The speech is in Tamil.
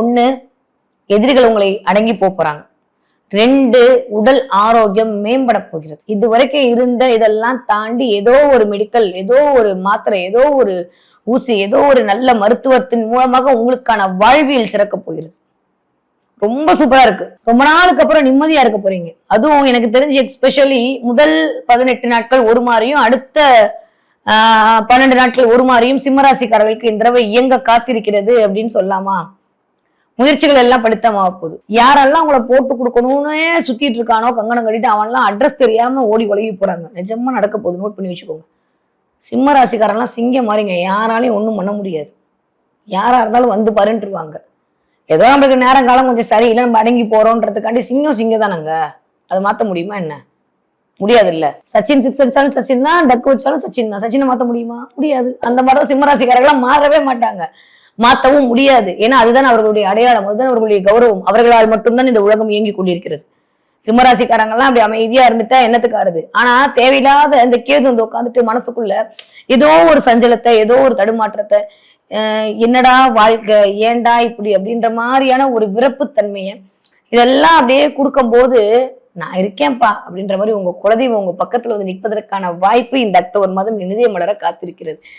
ஒன்று எதிரிகள் உங்களை அடங்கி போறாங்க ரெண்டு உடல் ஆரோக்கியம் மேம்பட போகிறது. இது வரைக்கும் இருந்த இதெல்லாம் தாண்டி ஏதோ ஒரு மெடிக்கல் ஏதோ ஒரு மாத்திரை ஏதோ ஒரு ஊசி ஏதோ ஒரு நல்ல மருத்துவத்தின் மூலமாக உங்களுக்கான வாழ்வியல் சிறக்க போகிறது. ரொம்ப சூப்பரா இருக்கு. ரொம்ப நாளுக்கு அப்புறம் நிம்மதியா இருக்க போறீங்க. அதுவும் எனக்கு தெரிஞ்சு எக்ஸ்பெஷலி முதல் பதினெட்டு நாட்கள் ஒரு மாதிரியும் அடுத்த பன்னெண்டு நாட்கள் ஒரு மாதிரியும் சிம்மராசிக்காரர்களுக்கு இந்த தடவை இயங்க காத்திருக்கிறது அப்படின்னு சொல்லலாமா முயற்சிகள் எல்லாம் படித்தமாக போகுது யாரெல்லாம் அவங்கள போட்டு கொடுக்கணும்னே சுத்திட்டு இருக்கானோ கங்கணம் கட்டிட்டு அவன்லாம் அட்ரஸ் தெரியாம ஓடி உலகி போறாங்க. நிஜமா நடக்க போகுது. நோட் பண்ணி வச்சுக்கோங்க. சிம்ம ராசிக்காரெல்லாம் சிங்கம் மாறிங்க யாராலையும் ஒன்றும் பண்ண முடியாது. யாரா இருந்தாலும் வந்து பாருன்ட்டுருவாங்க ஏதோ நம்மளுக்கு நேரம் காலம் கொஞ்சம் சரியில்லை நம்ம அடங்கி போறோன்றதுக்காண்டி சிங்கம் சிங்கம் தானங்க அதை மாற்ற முடியுமா என்ன? முடியாது இல்ல சச்சின் சிக்ஸ் அடிச்சாலும் சச்சின் தான் டக்கு வச்சாலும் சச்சின் தான். சச்சினை மாற்ற முடியுமா? முடியாது. அந்த மாதிரிதான் சிம்மராசிக்காரர்கள்லாம் மாறவே மாட்டாங்க. மாத்தவும் முடியாது. ஏன்னா அதுதான் அவர்களுடைய அடையாளம். அதுதான் அவர்களுடைய கௌரவம். அவர்களால் மட்டும்தான் இந்த உலகம் இயங்கி கொண்டிருக்கிறது. சிம்மராசிக்காரங்கெல்லாம் அப்படி அமைதியா இருந்துட்டா என்னத்துக்கு ஆறுது? ஆனா தேவையில்லாத இந்த கேது வந்து உட்காந்துட்டு மனசுக்குள்ள ஏதோ ஒரு சஞ்சலத்தை ஏதோ ஒரு தடுமாற்றத்தை அஹ் என்னடா வாழ்க்கை? ஏண்டா இப்படி? அப்படின்ற மாதிரியான ஒரு விரப்புத்தன்மையை இதெல்லாம் அப்படியே கொடுக்கும்போது நான் இருக்கேன்ப்பா அப்படின்ற மாதிரி உங்க குலதெய்வம் உங்க பக்கத்துல வந்து நிற்பதற்கான வாய்ப்பு இந்த அக்டோபர் மாதம் நினைதே மலர காத்திருக்கிறது.